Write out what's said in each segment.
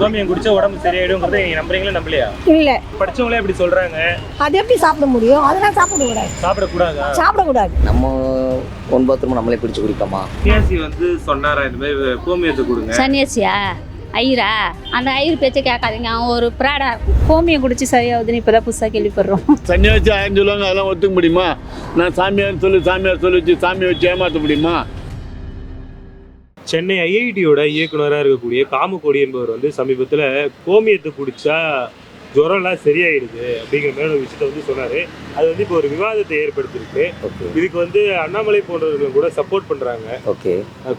கோமியம் குடிச்சா உடம்பு சரியாயிடுங்கிறத நீங்க நம்புறீங்களா நம்பலையா? இல்லை. படிச்சவங்களே இப்படி சொல்றாங்க? அது எப்படி சாப்பிட முடியும்? அதெல்லாம் சாப்பிடக்கூடாது. சாப்பிடக்கூடாதா? சாப்பிடக்கூடாது. நம்ம ஒன் பாத்ரூம் நம்மளே பிடிச்சி குடிப்போமா பியாசி வந்து சொன்னாரா இந்த மாதிரி கோமியத்தை கொடுங்க. சன்னியாசியா? ஐயரா? அந்த ஐயர் பேச்சை கேட்காதீங்க. அவன் ஒரு ப்ராடா இருக்கும். கோமியம் குடிச்சு சரியாகுதுன்னு இப்போதான் புதுசாக கேள்விப்படுறோம். சன்னியாசி ஆயிரம் சொல்லுவாங்க அதெல்லாம் ஒத்துக்க முடியுமா? நான் சாமியார் சொல்லி சாமியார் சொல்லி வச்சு சாமியை வச்சு ஏமாற்ற முடியுமா? சென்னை ஐஐடியோட இயக்குனராக இருக்கக்கூடிய காமக்கோடி என்பவர் வந்து சமீபத்தில் கோமியத்தை குடிச்சா ஜுரம்லாம் சரியாயிடுது அப்படிங்கிற மாதிரி ஒரு விஷயத்த வந்து சொன்னாரு. அது வந்து இப்போ ஒரு விவாதத்தை ஏற்படுத்தியிருக்கு ஓகே. இதுக்கு வந்து அண்ணாமலை போன்றவர்கள் கூட சப்போர்ட் பண்றாங்க. ஓகே.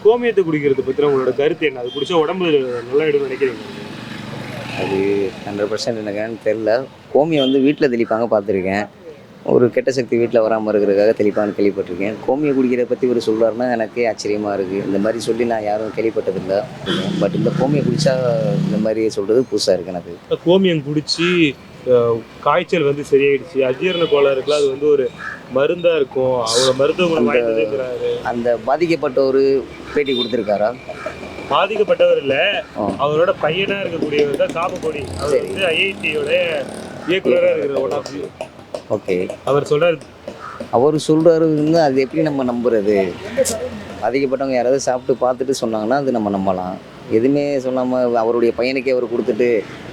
கோமியத்தை குடிக்கிறது பத்தி உங்களோட கருத்து என்ன? அது குடிச்சா உடம்பு நல்லா இடும் நினைக்கிறீங்க அது ஹண்ட்ரட் பர்சன்ட் என்னன்னு தெரில கோமியை வந்து வீட்டில் தெளிப்பாங்க பார்த்துருக்கேன். ஒரு கெட்ட சக்தி வீட்டில் வராமல் இருக்கிறதுக்காக தெளிப்பாங்கன்னு கேள்விப்பட்டிருக்கேன். கோமியை குடிக்கிறத பற்றி இவர் சொல்றாருன்னா எனக்கே ஆச்சரியமாக இருக்குது இந்த மாதிரி சொல்லி நான் யாரும் கேள்விப்பட்டதில்லை. பட் இந்த கோமியை குடிச்சா இந்த மாதிரி சொல்கிறது புதுசாக இருக்குது எனக்கு. கோமியம் குடிச்சு அஹ், காய்ச்சல் வந்து சரியாயிடுச்சு. அஜீரண கோளாறுக்குலாம் அது வந்து ஒரு மருந்தா இருக்கும். அவ்வளோ மருத்துவ குணம் அந்த- வாய்ந்ததுங்கிறாரு அந்த பாதிக்கப்பட்ட ஒரு பேட்டி கொடுத்துருக்காரா? பாதிக்கப்பட்டவர் இல்ல. அவரோட பையனா இருக்கக்கூடியவர் தான் காமக்கோடி அவர். வந்து ஐஐடியோட இயக்குனராக இருக்கிற ஒன் ஆஃப் ஓகே. அவர் சொல்றாரு. அவர் சொல்கிறாருன்னு அது எப்படி நம்ம நம்புறது? பாதிக்கப்பட்டவங்க யாராவது சாப்பிட்டு பார்த்துட்டு சொன்னாங்கன்னா அது நம்ம நம்பலாம். எதுவுமே சொல்லாமல் அவருடைய பையனுக்கே அவர் கொடுத்துட்டு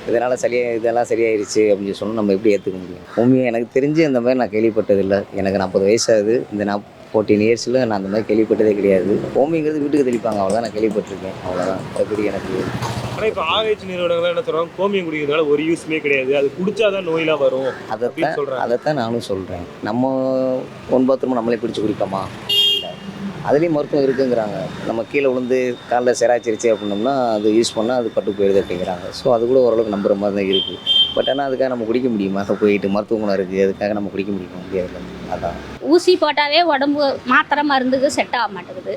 இதனால் சரியா இதெல்லாம் சரியாயிருச்சு அப்படின்னு சொல்லி நம்ம எப்படி ஏற்றுக்க முடியும்? உண்மையாக எனக்கு தெரிஞ்சு அந்த மாதிரி நான் கேள்விப்பட்டதில்லை. எனக்கு நாற்பது வயசாகுது இந்த நான் ஃபோர்டீன் இயர்ஸில் நான் அந்த மாதிரி கேள்விப்பட்டதே கிடையாது. ஹோமிங்கிறது வீட்டுக்கு தெளிப்பாங்க. அவ்வளோதான் நான் கேள்விப்பட்டிருக்கேன். அவ்வளோதான் எப்படி எனக்கு ஆனா இப்ப ஆராய்ச்சி நிறுவனங்கள் என்ன சொல்றாங்க? கோமியம் குடிக்கிறதுனால ஒரு யூஸ்மே கிடையாது. அது குடிச்சாதான் நோயெல்லாம் வரும் அதைத்தான் சொல்றாங்க. அதைத்தான் நானும் சொல்கிறேன் நம்ம ஒன் பாத்ரூம் நம்மளே பிடிச்சி குடிப்போமா? இல்லை. அதுலேயும் மருத்துவம் இருக்குங்கிறாங்க. நம்ம கீழே விழுந்து காலில் செராச்சிருச்சு அப்படின்னோம்னா அது யூஸ் பண்ணால் அது பட்டு போயிடுது அப்படிங்கிறாங்க. ஸோ அது கூட ஓரளவுக்கு நம்புற மாதிரி தான் இருக்குது பட் ஆனால் அதுக்காக நம்ம குடிக்க முடியுமா? அங்கே போயிட்டு மருத்துவ குணம் இருக்குது அதுக்காக நம்ம குடிக்க முடியுமா? முடியாது. அதான். ஊசி போட்டாவே உடம்பு மாத்திரை மருந்துக்கு செட் ஆக மாட்டேங்குது.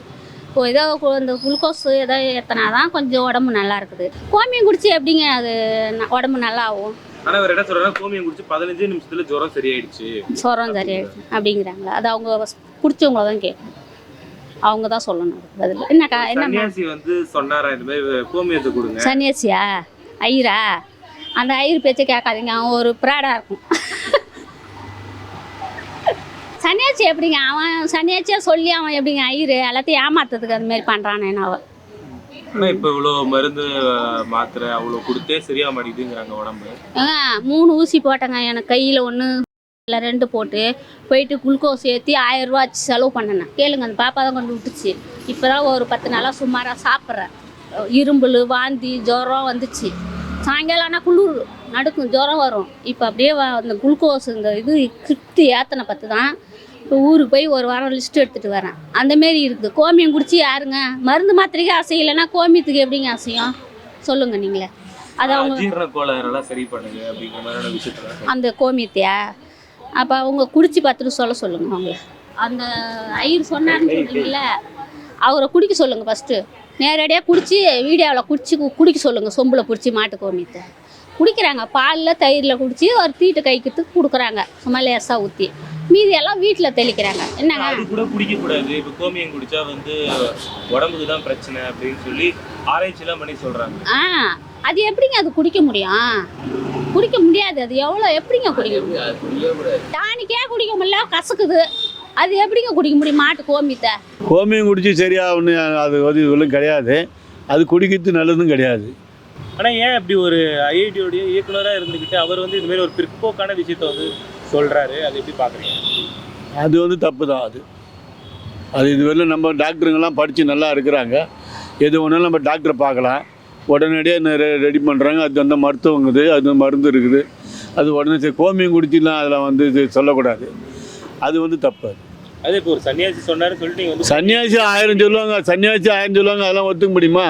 ஏதோ கு- இந்த குளுக்கோஸ் ஏதோ ஏற்றினா தான் கொஞ்சம் உடம்பு நல்லா இருக்குது. கோமியம் குடிச்சு எப்படிங்க அது உடம்பு நல்லா ஆகும் ஆனா அவர் என்ன சொல்றாரு கோமியம் குடிச்சு பதினஞ்சு நிமிஷத்துல ஜுரம் சரியாயிடுச்சு. சொரம் சரியாயிடுச்சு. அப்படிங்கிறாங்களா? அது அவங்க குடிச்சவங்கள தான் கேட்கணும் அவங்க தான் சொல்லணும். பதில். என்னக்கா என்னம்மா? சன்னியாசி வந்து சொன்னாரா இந்த மாதிரி கோமியத்தை கொடுங்க? சன்னியாசியா? ஐயரா? அந்த ஐயர் பேச்சை கேட்காதீங்க. அவன் ஒரு ப்ராடா இருக்கும். சன்னியாசி எப்படிங்க? அவன் சன்னியாசியா சொல்லி அவன் எப்படிங்க? ஐயர் எல்லாத்தையும் ஏமாத்துறதுக்கு அது மாதிரி பண்ணுறானே அவன் இப்ப இவ்வளவு மருந்து மாத்திரை அவ்வளவு கொடுத்தே சரியா மாட்டேங்குதுங்கிறாங்க உடம்பு. மூணு ஊசி போட்டேங்க. எனக்கு கையில் ஒன்று இல்லை ரெண்டு போட்டு போயிட்டு குளுக்கோஸ் ஏற்றி ஆயிரம் ரூபா ஆச்சு செலவு பண்ணினேன் கேளுங்க அந்த பாப்பா தான் கொண்டு விட்டுச்சு. இப்போ தான் ஒரு பத்து நாளாக சுமாராக சாப்பிட்றேன். இரும்பல் வாந்தி ஜுரம் வந்துச்சு. சாயங்காலம் ஆனால் குளிர் நடுக்கும் ஜுரம் வரும். இப்போ அப்படியே வ- அந்த குளுக்கோஸ் இந்த இது கிருப்தி ஏத்தனை பத்து தான் இப்போ ஊருக்கு போய் ஒரு வாரம் லிஸ்ட் எடுத்துகிட்டு வரேன். அந்த மாரி இருக்குது கோமியம் குடிச்சு யாருங்க? மருந்து மாத்திரைக்கு அசையலைன்னா கோமியத்துக்கு எப்படிங்க அசையும்? சொல்லுங்கள் நீங்களே. அது அவங்க சரி பண்ணுங்க அந்த கோமியத்தையா? அப்போ அவங்க குடிச்சு பார்த்துட்டு சொல்ல சொல்லுங்க அவங்கள. அந்த ஐயர் சொன்னாருன்னு சொல்றீங்கல்ல அவரை குடிக்க சொல்லுங்க ஃபஸ்ட்டு நேரடியாக குடிச்சு வீடியோவில் குடிச்சு குடிக்க சொல்லுங்க. சொம்பில் பிடிச்சி மாட்டு கோமியத்தை. குடிக்கிறாங்க. பாலில் தயிரில் குடிச்சு ஒரு தீட்டு கைக்கிறதுக்கு கொடுக்குறாங்க. சும்மா லேசாக ஊற்றி மீதி எல்லாம் வீட்டில் தெளிக்கிறாங்க. என்னங்க? அது கூட குடிக்க கூடாது இப்ப கோமியம் குடிச்சா வந்து உடம்புக்கு தான் பிரச்சனை அப்படின்னு சொல்லி ஆராய்ச்சி எல்லாம் பண்ணி சொல்றாங்க. ஆ அது எப்படிங்க அது குடிக்க முடியும்? குடிக்க முடியாது. அது எவ்வளோ எப்படிங்க குடிக்க முடியும்? டானிக்கே குடிக்க முடியல. கசக்குது. அது எப்படிங்க குடிக்க முடியும்? மாட்டு கோமியத்தை. கோமியம் குடிச்சு சரியாகுன்னு அது வந்து இதுவும் கிடையாது. அது குடிக்கிறது நல்லதும் கிடையாது. ஆனால் ஏன் இப்படி ஒரு ஐஐடியோடைய இயக்குனராக இருந்துக்கிட்டு அவர் வந்து இதுமாரி ஒரு பிற்போக்கான விஷயத்த வந்து சொல்கிறாரு அதை எப்படி பார்க்குறீங்க அது வந்து தப்பு தான் அது அது இதுவரையிலும் நம்ம டாக்டருங்கெல்லாம் படித்து நல்லா இருக்கிறாங்க. எது ஒன்றாலும் நம்ம டாக்டரை பார்க்கலாம். உடனடியாக ரெடி பண்ணுறாங்க அது வந்து மருத்துவங்குது அது மருந்து இருக்குது. அது உடனே சரி கோமியம் குடிச்சுலாம் அதில் வந்து இது சொல்லக்கூடாது. அது வந்து தப்பு அது. அது இப்போ ஒரு சன்னியாசி சொன்னாருன்னு சொல்லிட்டு நீங்க வந்து சன்னியாசி ஆயிரம் சொல்லுவாங்க சன்னியாசி ஆயிரம் சொல்லுவாங்க அதெல்லாம் ஒத்துக்க முடியுமா?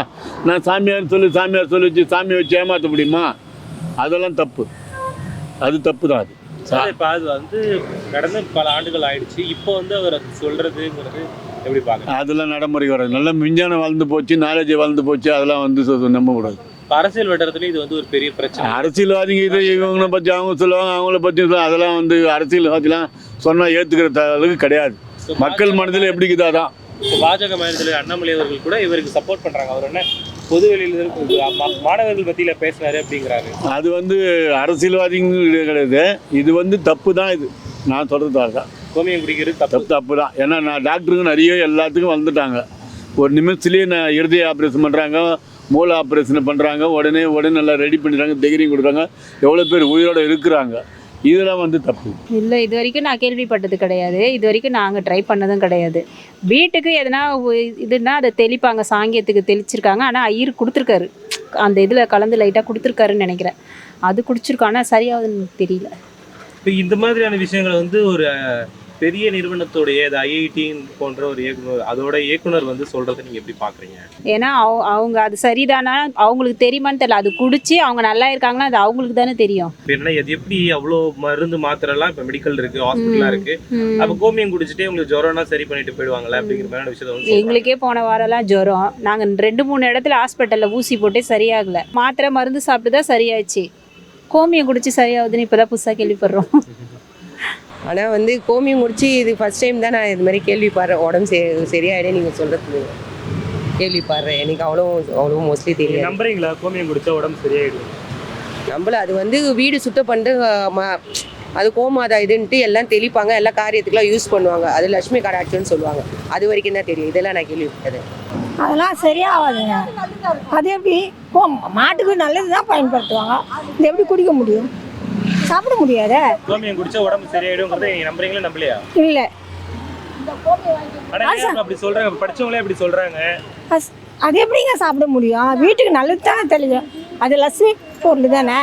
நான் சாமியார் சொல்லி சாமியார் சொல்லி வச்சு சாமியை வச்சு ஏமாற்ற முடியுமா? அதெல்லாம் தப்பு. அது தப்பு தான் அது இப்போ அது வந்து கடந்த பல ஆண்டுகள் ஆயிடுச்சு. இப்போ வந்து அவர் சொல்றதுங்கிறது எப்படி பாக்குறீங்க அதெல்லாம் நடைமுறை வராது. நல்லா விஞ்ஞானம் வளர்ந்து போச்சு நாலேஜ் வளர்ந்து போச்சு அதெல்லாம் வந்து நம்பக்கூடாது அரசியல் வட்டாரத்துல இது வந்து ஒரு பெரிய பிரச்சனை. அரசியல்வாதிங்க இது இவங்களை பற்றி அவங்க சொல்லுவாங்க அவங்கள பற்றி அதெல்லாம் வந்து அரசியல்வாதிலாம் சொன்னால் ஏற்றுக்கிற அளவுக்கு கிடையாது. மக்கள் மனதில் எப்படி இப்போ பாஜக மாநிலத்தில் அண்ணாமலை அவர்கள் கூட இவருக்கு சப்போர்ட் பண்றாங்க. அவர் என்ன பொது வெளியில மாணவர்கள் மத்தியில பேசினாரு அப்படிங்கிறாரு. அது வந்து அரசியல்வாதிங்க கிடையாது. இது வந்து தப்பு தான் இது. நான் சொல்கிறதாக கோமியம் குடிக்கிறது தப்பு. தப்பு தான். ஏன்னா நான் டாக்டருங்க நிறைய எல்லாத்துக்கும் வந்துட்டாங்க ஒரு நிமிஷத்துலேயே நான் இருதய ஆப்ரேஷன் பண்ணுறாங்க மூளை ஆப்ரேஷன் பண்ணுறாங்க உடனே உடனே எல்லாம் ரெடி பண்ணிடுறாங்க தைரியம் கொடுக்குறாங்க. எவ்வளோ பேர் உயிரோட இருக்கிறாங்க. இதெல்லாம் வந்து தப்பு. இல்லை இது வரைக்கும் நான் கேள்விப்பட்டது கிடையாது. இது வரைக்கும் நாங்கள் ட்ரை பண்ணதும் கிடையாது. வீட்டுக்கு எதனா இதுன்னா அதை தெளிப்பாங்க சாங்கியத்துக்கு தெளிச்சிருக்காங்க. ஆனால் ஐயர் கொடுத்துருக்காரு. அந்த இதில் கலந்து லைட்டாக கொடுத்துருக்காருன்னு நினைக்கிறேன். அது குடிச்சிருக்கோம். ஆனால் சரியாகுதுன்னு எனக்கு தெரியல. இப்போ இந்த மாதிரியான விஷயங்களை வந்து ஒரு பெரிய நிறுவனத்துடைய ஐஐடி போன்ற ஒரு இயக்குனர் அதோட இயக்குனர் வந்து சொல்றதை நீங்க எப்படி பாக்குறீங்க? ஏன்னா அவ- அவங்க அது சரிதானா அவங்களுக்கு தெரியுமான்னு தெரியல. அது குடிச்சு அவங்க நல்லா இருக்காங்கன்னா அது அவங்களுக்கு தானே தெரியும். என்ன இது எப்படி அவ்வளோ மருந்து மாத்திரை எல்லாம் இப்ப மெடிக்கல் இருக்கு ஹாஸ்பிட்டலா இருக்கு. அப்ப கோமியம் குடிச்சிட்டே உங்களுக்கு ஜுரம்னா சரி பண்ணிட்டு போயிடுவாங்கல்ல அப்படிங்கிற மாதிரி விஷயத்த. எங்களுக்கே போன வாரம்லாம் ஜுரம். நாங்கள் ரெண்டு மூணு இடத்துல ஹாஸ்பிட்டலில் ஊசி போட்டே சரியாகல. மாத்திரை மருந்து சாப்பிட்டு தான் சரியாச்சு கோமியம் குடிச்சு சரியாகுதுன்னு இப்போ தான் புதுசாக கேள்விப்படுறோம். ஆனால் வந்து கோமியம் முடிச்சு இது ஃபர்ஸ்ட் டைம் தான் நான் இது மாதிரி கேள்விப்படுறேன் உடம்பு சரி சரியாயிடும் நீங்கள் சொல்கிறது கேள்விப்படுறேன். எனக்கு அவ்வளோ அவ்வளோ மோஸ்ட்லி தெரியாது. நம்புறீங்களா? கோமியம் குடிச்சா உடம்பு சரியாயிடும். நம்மள அது வந்து வீடு சுத்தம் பண்ணிட்டு அது கோமாதா இதுன்ட்டு எல்லாம் தெளிப்பாங்க. எல்லா காரியத்துக்குலாம் யூஸ் பண்ணுவாங்க. அது லட்சுமி கடாட்சம்னு சொல்லுவாங்க. அது வரைக்கும் தான் தெரியும். இதெல்லாம் நான் கேள்விப்பட்டது. அதெல்லாம் சரியாகாதுங்க. அது எப்படி? ஓ மாட்டுக்கு நல்லது தான் பயன்படுத்துவாங்க. இது எப்படி குடிக்க முடியும்? சாப்பிட முடியாதே? கோமியம் குடிச்சா உடம்பு சரியாயிடும்ங்கிறத நீங்க நம்புறீங்களா நம்பலையா? இல்லை. அப்படி சொல்றாங்க? படிச்சவங்களே அப்படி சொல்றாங்க. அது எப்படிங்க சாப்பிட முடியும்? வீட்டுக்கு நல்லது தானே தெரியும். அது லட்சுமி பொருள் தானே?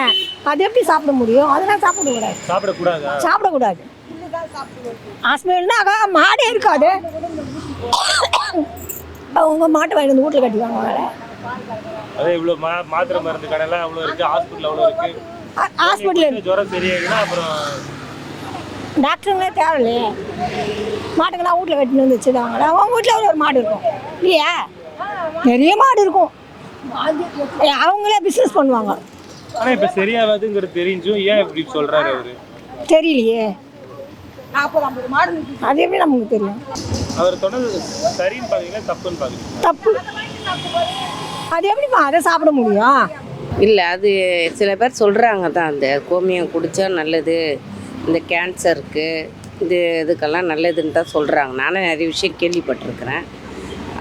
அது எப்படி சாப்பிட முடியும்? அதெல்லாம் சாப்பிடக்கூடாது. சாப்பிடக்கூடாதா? சாப்பிடக்கூடாது. ஹாஸ்பிட்டல்னா மாடே இருக்காது. அவங்க மாட்டை வாங்கிட்டு வந்து வீட்டில் கட்டிக்குவாங்க வேலை அதே இவ்வளவு மா மாத்திரை மருந்து கடைலாம் அவ்வளவு இருக்கு ஹாஸ்பிட்டல் அவ்வளவு இருக்கு. ஹாஸ்பிட்டல் ஜுரம் சரியாயிடும்னா அப்புறம் டாக்டருங்களே தேவையில்லையே. மாட்டுக்கெல்லாம் வீட்டில் கட்டின்னு வந்து வச்சுருவாங்களா அவங்க வீட்டில் ஒரு மாடு இருக்கும். இல்லையா? நிறைய மாடு இருக்கும். அவங்களே பிஸ்னஸ் பண்ணுவாங்க. ஆனா இப்ப சரியாகாதுங்கிறது தெரிஞ்சும் ஏன் இப்படி சொல்றாரு அவரு? தெரியலையே. நாற்பது ஐம்பது மாடு அது எப்படி நமக்கு தெரியும்? அவர் சொன்னது சரின்னு பாத்தீங்களா தப்புன்னு பாத்தீங்களா தப்பு. அது எப்படிப்பா? அதை சாப்பிட முடியும்? இல்லை அது சில பேர் சொல்கிறாங்க தான் அந்த கோமியம் குடித்தா நல்லது இந்த கேன்சருக்கு இது இதுக்கெல்லாம் நல்லதுன்னு தான் சொல்கிறாங்க நானும் நிறைய விஷயம் கேள்விப்பட்டிருக்கிறேன்.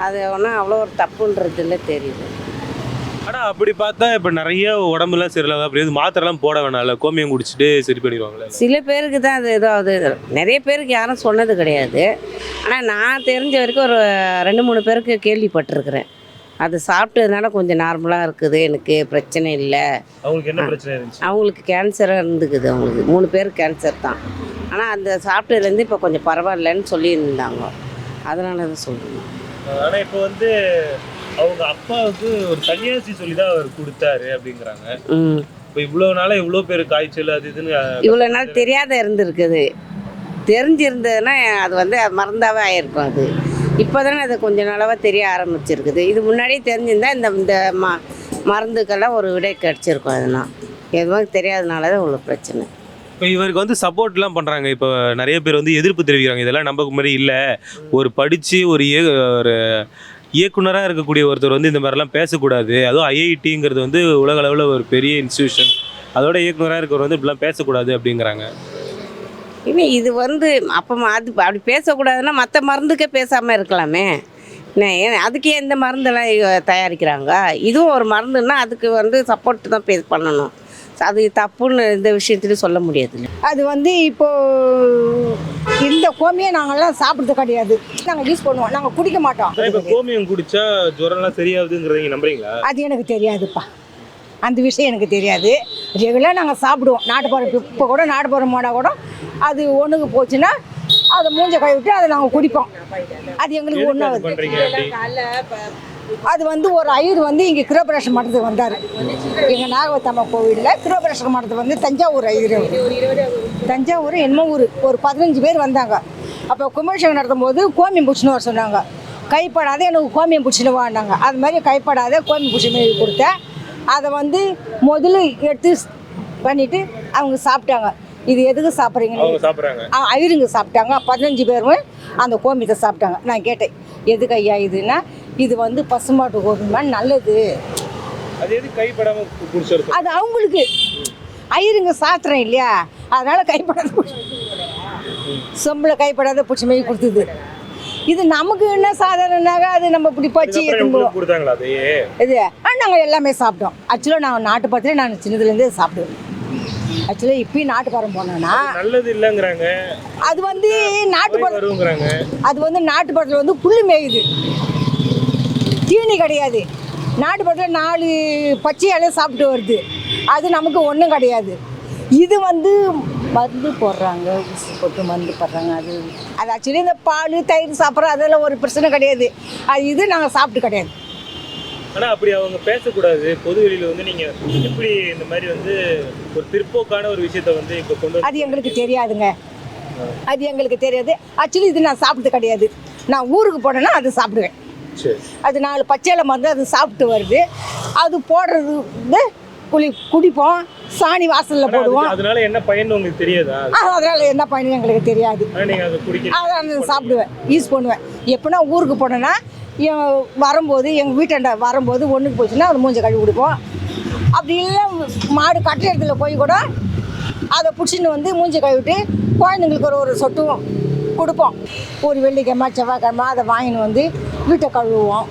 அது ஒன்றும் அவ்வளோ ஒரு தப்புன்றதுல தெரியுது. ஆனா அப்படி பார்த்தா இப்ப நிறைய உடம்புலாம் சரியில்லாத அப்படி எதுவும் மாத்திரைலாம் போட வேணாம்ல கோமியம் குடிச்சிட்டு சரி பண்ணிடுவாங்களே. சில பேருக்கு தான் அது ஏதோ அது நிறைய பேருக்கு யாரும் சொன்னது கிடையாது. ஆனால் நான் தெரிஞ்ச வரைக்கும் ஒரு ரெண்டு மூணு பேருக்கு கேள்விப்பட்டிருக்கிறேன். அது சாப்பிட்டதுனால கொஞ்சம் நார்மலாக இருக்குது. எனக்கு பிரச்சனை இல்லை. அவங்களுக்கு என்ன பிரச்சனை இருந்துச்சு? அவங்களுக்கு கேன்சராக இருந்துக்குது அவங்களுக்கு. மூணு பேர் கேன்சர் தான். ஆனால் அந்த சாப்பிட்டதுலேருந்து இப்போ கொஞ்சம் பரவாயில்லன்னு சொல்லியிருந்தாங்க. அதனால தான் சொல்லுவேன் ஆனா இப்போ வந்து அவங்க அப்பாவுக்கு ஒரு சன்னியாசி சொல்லி தான் அவர் கொடுத்தாரு அப்படிங்கிறாங்க. இப்போ இவ்வளவு நாளா இவ்வளவு பேர் காய்ச்சல் அது இதுன்னு இவ்வளோ நாள் தெரியாத இருந்திருக்குது. தெரிஞ்சிருந்ததுன்னா அது வந்து மறந்தாவே ஆயிருக்கும் அது. இப்போ தானே அது கொஞ்சம் நாளாக தெரிய ஆரம்பிச்சிருக்குது. இது முன்னாடியே தெரிஞ்சிருந்தா இந்த இந்த ம மருந்துக்கெல்லாம் ஒரு விடை கிடச்சிருக்கும் அதெல்லாம். எதுவும் தெரியாதனால தான் இவ்வளோ பிரச்சனை. இப்போ இவருக்கு வந்து சப்போர்ட்லாம் பண்ணுறாங்க இப்போ நிறைய பேர் வந்து எதிர்ப்பு தெரிவிக்கிறாங்க. இதெல்லாம் நம்ப மாதிரி இல்லை. ஒரு படித்து ஒரு இய ஒரு இயக்குனராக இருக்கக்கூடிய ஒருத்தர் வந்து இந்த மாதிரிலாம் பேசக்கூடாது. அதுவும் ஐஐடிங்கிறது வந்து உலக அளவில் ஒரு பெரிய இன்ஸ்டியூஷன் அதோட இயக்குனராக இருக்கிறவர் வந்து இப்படிலாம் பேசக்கூடாது அப்படிங்கிறாங்க. இல்லை இது வந்து அப்போ அது அப்படி பேசக்கூடாதுன்னா மற்ற மருந்துக்கே பேசாமல் இருக்கலாமே. என்ன ஏன் அதுக்கு ஏன் இந்த மருந்தெல்லாம் தயாரிக்கிறாங்க? இதுவும் ஒரு மருந்துன்னா அதுக்கு வந்து சப்போர்ட் தான் பே பண்ணணும். அது தப்புன்னு இந்த விஷயத்துலையும் சொல்ல முடியாது அது வந்து இப்போ இந்த கோமியை நாங்கள்லாம் சாப்பிட்றது கிடையாது. நாங்கள் யூஸ் பண்ணுவோம். நாங்கள் குடிக்க மாட்டோம். இப்போ கோமியம் குடிச்சா ஜுரம்லாம் சரியாகுதுங்கிறத நீங்கள் நம்புறீங்களா? அது எனக்கு தெரியாதுப்பா. அந்த விஷயம் எனக்கு தெரியாது. ரெகுலராக நாங்கள் சாப்பிடுவோம். நாட்டுப்புறம் இப்போ கூட நாட்டுப்புறம் போனால் கூட அது ஒன்றுக்கு போச்சுன்னா அதை மூஞ்ச கை விட்டு அதை நாங்கள் குடிப்போம். அது எங்களுக்கு ஒன்றாவது அது வந்து ஒரு ஐயர் வந்து இங்கே கிரோபரேஷன் மட்டத்துக்கு வந்தார். எங்கள் நாகவத்தம்மா கோவிலில் கிரோபரேஷன் மட்டத்துக்கு வந்து தஞ்சாவூர் ஐயர். தஞ்சாவூர் என்னமோ ஊர். ஒரு பதினஞ்சு பேர் வந்தாங்க. அப்போ குமரேஷன் நடத்தும் போது கோமியம் பிடிச்சின்னு வர சொன்னாங்க. கைப்படாத எனக்கு கோமியம் பிடிச்சின்னு வாடினாங்க அது மாதிரி கைப்படாத கோமியம் பிடிச்சி கொடுத்தேன். அதை வந்து முதல்ல எடுத்து பண்ணிவிட்டு அவங்க சாப்பிட்டாங்க. இது எதுக்கு சாப்பிட்றாங்க ஐயருங்க சாப்பிட்டாங்க. பதினஞ்சு பேரும் அந்த கோமியத்தை சாப்பிட்டாங்க. நான் கேட்டேன் எதுக்கு ஐயா இதுன்னா இது வந்து பசுமாட்டு கோதுமை நல்லது. அது அவங்களுக்கு. ஐயருங்க சாத்திரம் இல்லையா? அதனால கைப்படாத சொம்பில் கைப்படாத பிடிச்சி மாரி கொடுத்தது. இது நமக்கு என்ன சாதாரணனாக அது நம்ம இப்படி பச்சு கொடுத்தாங்களா இது ஆ நாங்கள் எல்லாமே சாப்பிட்டோம். ஆக்சுவலாக நான் நாட்டு பத்திலே நான் சின்னதுலேருந்தே சாப்பிடுவேன். ஆக்சுவலாக இப்பயும் நாட்டுப்பாரம் போனோன்னா நல்லது இல்லைங்கிறாங்க. அது வந்து நாட்டுப்பாரம் வருங்கிறாங்க அது வந்து நாட்டுப்பழத்தில் வந்து புல் மேயுது. தீனி கிடையாது. நாட்டுப்பழத்தில் நாலு பச்சை இலையை சாப்பிட்டு வருது. அது நமக்கு ஒன்றும் கிடையாது. இது வந்து மருந்து போடுறாங்க ஊசி போட்டு மருந்து போடுறாங்க அது. அது ஆக்சுவலி இந்த பால் தயிர் சாப்பிட்றோம் அதெல்லாம் ஒரு பிரச்சனை கிடையாது. அது இது நாங்கள் சாப்பிட்டு கிடையாது. ஆனா அப்படி அவங்க பேசக்கூடாது. பொது வெளியில வந்து நீங்க எப்படி இந்த மாதிரி வந்து ஒரு பிற்போக்கான ஒரு விஷயத்த வந்து இப்ப கொண்டு அது எங்களுக்கு தெரியாதுங்க. அது எங்களுக்கு தெரியாது. ஆக்சுவலி இது நான் சாப்பிட்டது கிடையாது. நான் ஊருக்கு போனேன்னா அது சாப்பிடுவேன். அது நாலு பச்சையில மருந்து அது சாப்பிட்டு வருது. அது போடுறது வந்து குளி குடிப்போம் சாணி வாசலில் போடுவோம். அதனால என்ன பயன் உங்களுக்கு தெரியாதா? அதனால என்ன பண்ணு எங்களுக்கு தெரியாது. அதை சாப்பிடுவேன் யூஸ் பண்ணுவேன். எப்போனா ஊருக்கு போனேன்னா வரும்போது எங்கள் வீட்டாண்ட வரும்போது ஒன்றுக்கு போச்சுன்னா அது மூஞ்ச கழுவி கொடுப்போம். அப்படி இல்லை மாடு கட்டை இடத்துல போய் கூட அதை பிடிச்சின்னு வந்து மூஞ்சி கழுவிட்டு குழந்தைங்களுக்கு ஒரு ஒரு சொட்டும் கொடுப்போம். ஒரு வெள்ளிக்கிழமை செவ்வாய்க்கிழமை அதை வாங்கின்னு வந்து வீட்டை கழுவுவோம்.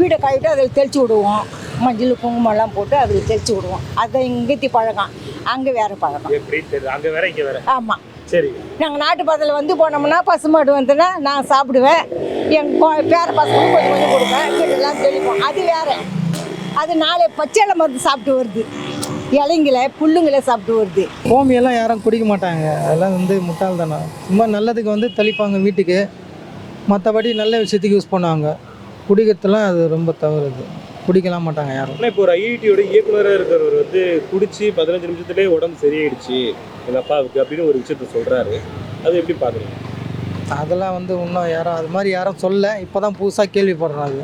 வீட்டை கழுவிட்டு அதில் தெளிச்சு விடுவோம். மஞ்சள் குங்குமம்லாம் போட்டு அதில் தெளிச்சு விடுவோம். அதை இங்கத்தி பழக்கம் அங்கே வேறு பழக்கம் அங்க வேற இங்க வேற. ஆமாம் சரி. நாங்கள் நாட்டு பாதையில் வந்து போனோம்னா பசுமாடு வந்துன்னா நான் சாப்பிடுவேன். எங்கள் பேர பசங்களுக்கு கொஞ்சம் கொஞ்சம் கொடுப்பேன். வீட்டெல்லாம் தெளிப்போம். அது வேற. அது நாளை பச்சையில மருந்து சாப்பிட்டு வருது. இலைங்களை புல்லுங்களை சாப்பிட்டு வருது. கோமியெல்லாம் யாரும் குடிக்க மாட்டாங்க. அதெல்லாம் வந்து முட்டாள்தானே சும்மா நல்லதுக்கு வந்து தெளிப்பாங்க வீட்டுக்கு. மற்றபடி நல்ல விஷயத்துக்கு யூஸ் பண்ணுவாங்க. குடிக்கிறதுலாம் அது ரொம்ப தவறு இது குடிக்கலாம் மாட்டாங்க யாரும். ஆனா இப்போ ஒரு ஐஐடியோட இயக்குனராக இருக்கிறவர் வந்து குடிச்சு பதினஞ்சு நிமிஷத்துலேயே உடம்பு சரியாயிடுச்சு எங்க அப்பாவுக்கு அப்படின்னு ஒரு விஷயத்த சொல்றாரு. அது எப்படி பாக்குறீங்க? அதெல்லாம் வந்து இன்னும் யாரும் அது மாதிரி யாரும் சொல்ல இப்போ தான் புதுசாக கேள்விப்படுறாங்க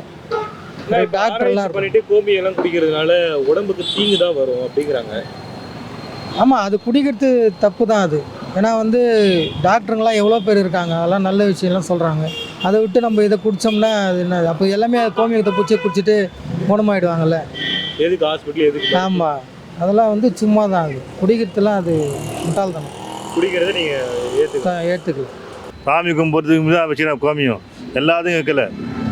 ஆனா இப்ப டாக்டர் எல்லாம் ஆராய்ச்சி பண்ணிட்டு கோமி எல்லாம் குடிக்கிறதுனால உடம்புக்கு தீங்கு தான் வரும் அப்படிங்கிறாங்க. ஆமாம் அது குடிக்கிறது தப்பு தான் அது. ஏன்னா வந்து டாக்டருங்களாம் எவ்வளோ பேர் இருக்காங்க அதெல்லாம் நல்ல விஷயம்லாம் சொல்கிறாங்க அதை விட்டு நம்ம இதை குடித்தோம்னா அது என்ன? அப்போ எல்லாமே கோமியத்தை பூச்சி குடிச்சிட்டு குணமாயிடுவாங்கல்ல. எதுக்கு ஹாஸ்பிட்டல் எதுக்கு ஆமாம் அதெல்லாம் வந்து சும்மா தான் அது. குடிக்கிறதுலாம் அது முட்டாள்தானே குடிக்கிறத நீங்க ஏத்துக்க ஏற்றுக்கல சாமி கும்பிட்றதுக்கு தான் வச்சுக்கிறேன் கோமியம். எல்லாத்தையும் வைக்கல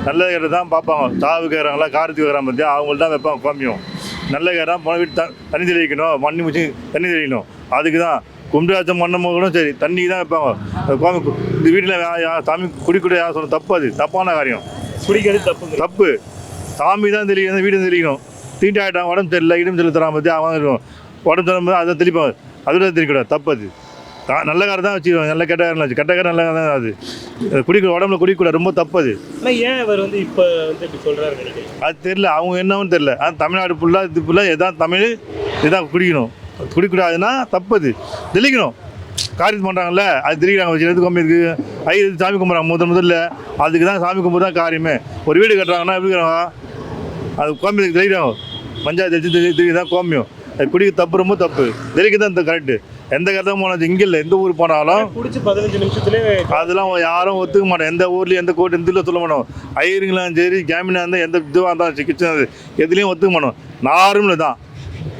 நல்ல கேட்டு தான் பார்ப்பாங்க. சாவு கேட்குறாங்களா காரத்துக்கு வைக்கிறாங்க பார்த்தியா அவங்கள்ட்ட தான் வைப்பாங்க கோமியம். நல்ல கேட்குறான் போன வீட்டு த தண்ணி தெளிக்கணும் மண்ணி முடிச்சு தண்ணி தெளிக்கணும். அதுக்கு தான் கும்பிடாச்சம் மண்ணும் கூட சரி தண்ணிக்கு தான் வைப்பாங்க. கோமி இந்த வீட்டில் சாமி குடிக்கூட யார் சொல்ல தப்பு அது. தப்பான காரியம். குடிக்கிறது தப்புங்க தப்பு. சாமி தான் தெளிக்கணும் வீடு தெளிக்கணும். தீட்டு ஆகிட்டான் உடம்பு தெரியல இடம் தெரியல பார்த்தியா அவன் உடம்பு தரும் அதை தெளிப்பாங்க. அதோட தெளிக்கூடாது தப்பு அது. தா- நல்ல காரம் தான் வச்சுக்குவாங்க நல்ல கெட்ட காரம் வச்சு கெட்ட காரம் நல்ல காரம் தான் அது. அது குடிக்க உடம்புல குடிக்கக்கூடாது ரொம்ப தப்பு அது ஏன் இவர் வந்து இப்ப வந்து இப்படி நினைக்கிறீங்க அது தெரியல அவங்க என்னன்னு தெரியல. அது தமிழ்நாடு ஃபுல்லாக இது ஃபுல்லாக எதான் தமிழ் இதான் குடிக்கணும். குடிக்கூடாதுன்னா தப்பு அது தெளிக்கணும் காரியம் பண்ணுறாங்கல்ல அது தெளிக்கிறாங்க வச்சு எது கம்மி இருக்குது ஐ இது சாமி கும்பிட்றாங்க முதல் முதல்ல. அதுக்கு தான் சாமி கும்பிட்டு தான் காரியமே. ஒரு வீடு கட்டுறாங்கன்னா எப்படி அது கோமியத்துக்கு தெளிக்கிறாங்க. பஞ்சாயத்து வச்சு தெளி தான் கோமியம். அது குடிக்க தப்பு ரொம்ப தப்பு. தெளிக்க தான் இந்த கரெக்டு எந்த கருத்தாக போனாலும் இங்கே இல்லை எந்த ஊர் போனாலும் குடிச்சு பதினஞ்சு நிமிஷத்துலேயே அதெல்லாம் யாரும் ஒத்துக்க மாட்டோம் எந்த ஊர்லேயும் எந்த கோர்ட் எந்த இதில் சொல்ல மாட்டோம். ஐயருங்களாம் சரி ஜாமீனாக இருந்தால் எந்த இதுவாக இருந்தாலும் கிச்சன் எதுலேயும் ஒத்துக்க மாட்டோம். நார்மல் தான்.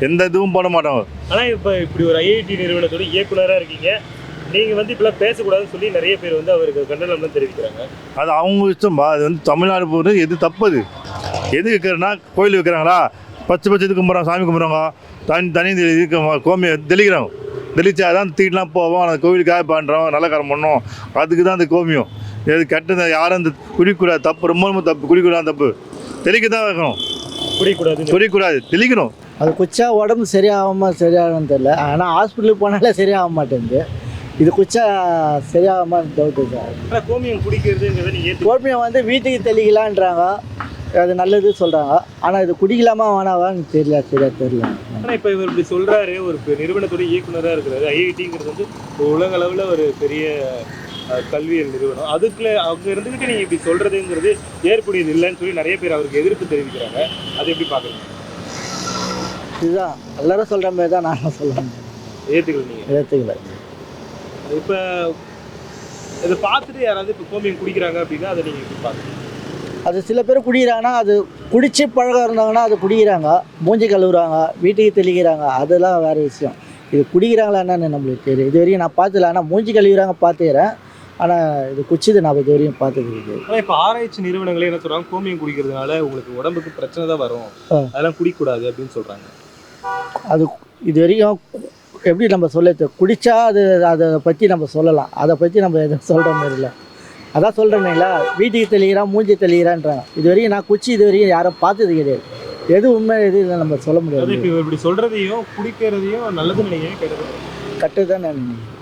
எந்த இதுவும் பண்ண மாட்டோம். ஆனா இப்ப இப்படி ஒரு ஐஐடி நிறுவனத்தோட இயக்குனரா இருக்கீங்க. நீங்க வந்து இப்பெல்லாம் பேசக்கூடாதுன்னு சொல்லி நிறைய பேர் வந்து அவருக்கு கண்டனம் தெரிவிக்கிறாங்க. அது அவங்க இஷ்டம்பா அது வந்து தமிழ்நாடு போகிறது எது தப்புது? எது வைக்கிறேன்னா கோயில் வைக்கிறாங்களா? பச்சை பச்சை இது கும்பிட்றாங்க சாமி கும்பிட்றாங்க. தனி தனி இது கோமி தெளிக்கிறாங்க. தெளிச்சா தான் தீட்டெலாம் போவோம். அந்த கோவிலுக்காக பண்ணுறோம். நல்ல காரம் பண்ணோம் அதுக்கு தான் அந்த கோமியம். எது கெட்டது யாரும் இந்த குடிக்கூடாது தப்பு. ரொம்ப ரொம்ப தப்பு. குடிக்கூடாது தப்பு. தெளிக்க தான் வைக்கணும். குடிக்கூடாது. குடிக்கூடாது. தெளிக்கணும். அது குச்சா உடம்பு சரியாகாம சரியாகும்னு தெரியல. ஆனால் ஹாஸ்பிட்டலுக்கு போனாலே சரியாக மாட்டேங்குது. இது குச்சா சரியாகாம டவுட்டு சார் கோமியம் குடிக்கிறதுங்கிறத கோமியம் வந்து வீட்டுக்கு தெளிக்கலான்றாங்க. அது நல்லது சொல்கிறாங்க ஆனால் இது குடிக்கலாமா வேணாவான்னு தெரியல சரியா தெரியல. ஆனா இப்ப இவர் இப்படி சொல்றாரு ஒரு பெ- நிறுவனத்தோட இயக்குனரா இருக்கிறாரு. ஐஐடிங்கிறது வந்து உலக அளவுல ஒரு பெரிய கல்வியல் நிறுவனம். அதுக்குள்ள அவங்க இருந்துகிட்டு நீங்க இப்படி சொல்றதுங்கிறது ஏற்புடையது இல்லைன்னு சொல்லி நிறைய பேர் அவருக்கு எதிர்ப்பு தெரிவிக்கிறாங்க. அது எப்படி பாக்குறீங்க? இதுதான். எல்லாரும் சொல்கிற மாதிரி தான் நானும் சொல்லுவேன் ஏத்துக்கல நீங்க? ஏற்றுக்கல இப்ப இதை பார்த்துட்டு யாராவது இப்ப கோமியம் குடிக்கிறாங்க அப்படின்னா அதை நீங்க எப்படி பாக்குறீங்க? அது சில பேர் குடிக்கிறாங்கன்னா அது குடிச்சு பழகம் இருந்தாங்கன்னா அது குடிக்கிறாங்க மூஞ்சி கழுவுறாங்க வீட்டுக்கு தெளிக்கிறாங்க. அதெல்லாம் வேறு விஷயம். இது குடிக்கிறாங்களா என்னன்னு நம்மளுக்கு தெரியும் இது வரைக்கும் நான் பார்த்ததில்ல. ஆனால் மூஞ்சி கழுவுறாங்க பார்த்துக்கிறேன். ஆனால் இது குச்சிது நான் இது வரையும் பார்த்தது இருக்குது ஆனா இப்ப ஆராய்ச்சி நிறுவனங்களே என்ன சொல்றாங்க? கோமியம் குடிக்கிறதுனால உங்களுக்கு உடம்புக்கு பிரச்சனை தான் வரும். அதெல்லாம் குடிக்கக்கூடாது அப்படின்னு சொல்றாங்க. அது இது வரைக்கும் எப்படி நம்ம சொல்ல குடித்தா அது அதை பற்றி நம்ம சொல்லலாம். அதை பற்றி நம்ம எதுவும் சொல்கிற மாதிரி இல்லை. அதான் சொல்கிறேன்னுங்களா வீட்டுக்கு தெளிகிறான் மூஞ்சி தெளிகிறான்றாங்க இது வரைக்கும் நான் குச்சி இது வரைக்கும் யாரும் பார்த்தது கிடையாது. எது உண்மை எது இல்லை நம்ம சொல்ல முடியாது. இப்ப இப்படி சொல்றதையும் குடிக்கிறதையும் நல்லதுன்னு நினைக்கிறேன் கெட்டது. கட்டு தான் நான் நினைக்கிறேன்.